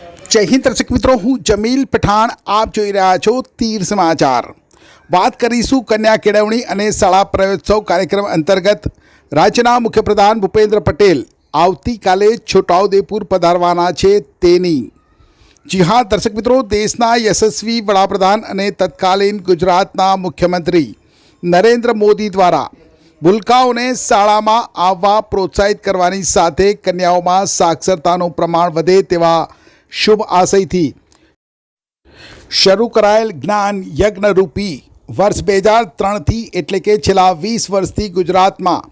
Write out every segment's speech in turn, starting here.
જય હિન્દ દર્શક મિત્રો, હું જમીલ પઠાણ, આપ જોઈ રહ્યા છો તીર સમાચાર. વાત કરીશું કન્યા કેળવણી અને શાળા પ્રવેશોત્સવ કાર્યક્રમ અંતર્ગત. રાજ્યના મુખ્યપ્રધાન ભૂપેન્દ્ર પટેલ આવતીકાલે છોટાઉદેપુર પધારવાના છે તેની. જી હા, દર્શક મિત્રો, દેશના યશસ્વી વડાપ્રધાન અને તત્કાલીન ગુજરાતના મુખ્યમંત્રી નરેન્દ્ર મોદી દ્વારા ભૂલકાઓને શાળામાં આવવા પ્રોત્સાહિત કરવાની સાથે કન્યાઓમાં સાક્ષરતાનું પ્રમાણ વધે તેવા શુભ આશયથી. શરૂ કરાયેલ જ્ઞાન યજ્ઞરૂપી વર્ષ બે હજાર ત્રણથી એટલે કે છેલ્લા વીસ વર્ષથી ગુજરાતમાં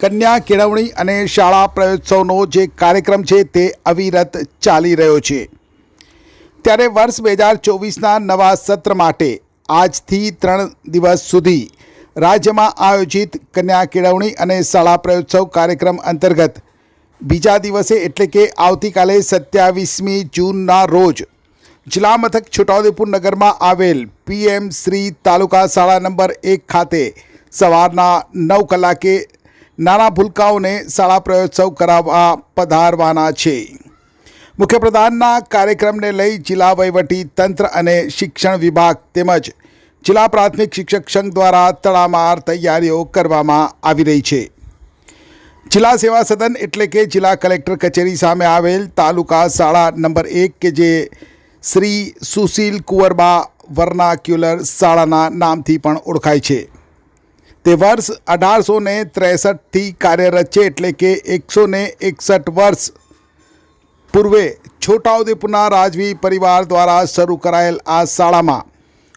કન્યા કેળવણી અને શાળા પ્રયોત્સવનો જે કાર્યક્રમ છે તે અવિરત ચાલી રહ્યો છે. ત્યારે વર્ષ બે હજાર ચોવીસના નવા સત્ર માટે આજથી ત્રણ દિવસ સુધી રાજ્યમાં આયોજિત કન્યા કેળવણી અને શાળા પ્રયોત્સવ કાર્યક્રમ અંતર્ગત બીજા દિવસે એટલે કે આવતીકાલે સત્યાવીસમી જૂનના રોજ જિલ્લા મથક છોટાઉદેપુર નગરમાં આવેલ પીએમ શ્રી તાલુકા શાળા નંબર એક ખાતે સવારના નવ કલાકે નાના ભૂલકાઓને શાળા પ્રયોત્સવ કરાવવા પધારવાના છે. મુખ્યપ્રધાનના કાર્યક્રમને લઈ જિલ્લા વહીવટી તંત્ર અને શિક્ષણ વિભાગ તેમજ જિલ્લા પ્રાથમિક શિક્ષક સંઘ દ્વારા તડામાર તૈયારીઓ કરવામાં આવી રહી છે. જિલ્લા સેવા સદન એટલે કે જિલ્લા કલેક્ટર કચેરી સામે આવેલ તાલુકા શાળા નંબર એક કે જે શ્રી સુશીલ કુંવરબા વર્નાક્યુલર શાળાના નામથી પણ ઓળખાય છે. તે વર્ષ અઢારસો ને ત્રેસઠથી કાર્યરત છે એટલે કે એકસો ને એકસઠ વર્ષ પૂર્વે છોટાઉદેપુરના રાજવી પરિવાર દ્વારા શરૂ કરાયેલ આ શાળામાં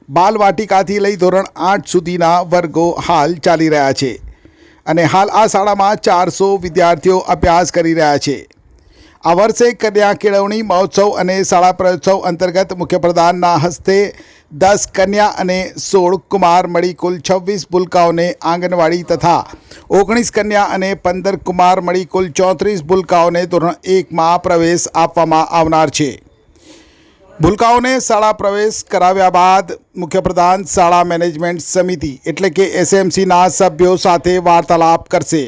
બાલવાટિકાથી લઈ ધોરણ આઠ સુધીના વર્ગો હાલ ચાલી રહ્યા છે. અને હાલ આ શાળામાં ચારસો વિદ્યાર્થીઓ અભ્યાસ કરી રહ્યા છે. આ વર્ષે કન્યા કેળવણી મહોત્સવ અને શાળા પ્રયોત્સવ અંતર્ગત મુખ્યપ્રધાનના હસ્તે દસ કન્યા અને સોળ કુમાર મળી કુલ છવ્વીસ ભૂલકાઓને આંગણવાડી તથા ઓગણીસ કન્યા અને પંદર કુમાર મળી કુલ ચોત્રીસ ભૂલકાઓને ધોરણ એકમાં પ્રવેશ આપવામાં આવનાર છે. ભૂલકાઓને શાળા પ્રવેશ કરાવ્યા બાદ મુખ્યપ્રધાન શાળા મેનેજમેન્ટ સમિતિ એટલે કે એસએમસીના સભ્યો સાથે વાર્તાલાપ કરશે.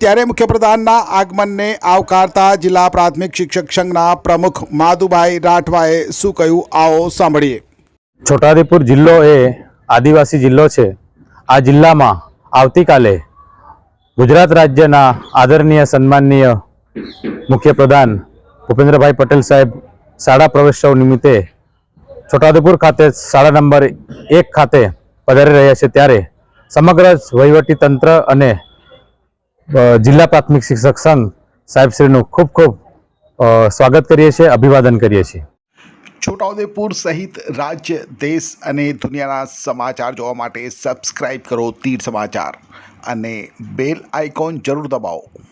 ત્યારે મુખ્યપ્રધાનના આગમનને આવકારતા જિલ્લા પ્રાથમિક શિક્ષક સંઘના પ્રમુખ માધુભાઈ રાઠવાએ શું કહ્યું આવો સાંભળીએ. છોટાઉદેપુર જિલ્લો એ આદિવાસી જિલ્લો છે. આ જિલ્લામાં આવતીકાલે ગુજરાત રાજ્યના આદરણીય સન્માનનીય મુખ્યપ્રધાન ભૂપેન્દ્રભાઈ પટેલ સાહેબ શાળા પ્રવેશોત્સવ નિમિત્તે છોટાઉદેપુર ખાતે શાળા નંબર એક ખાતે પધારી રહ્યા છે ત્યારે સમગ્ર તંત્ર અને જિલ્લા પ્રાથમિક શિક્ષક સંઘ સાહેબશ્રીનું ખૂબ ખૂબ સ્વાગત કરીએ છીએ, અભિવાદન કરીએ છીએ. છોટાઉદેપુર સહિત રાજ્ય, દેશ અને દુનિયાના સમાચાર જોવા માટે સબસ્ક્રાઈબ કરો તીર સમાચાર અને બેલ આઇકોન જરૂર દબાવો.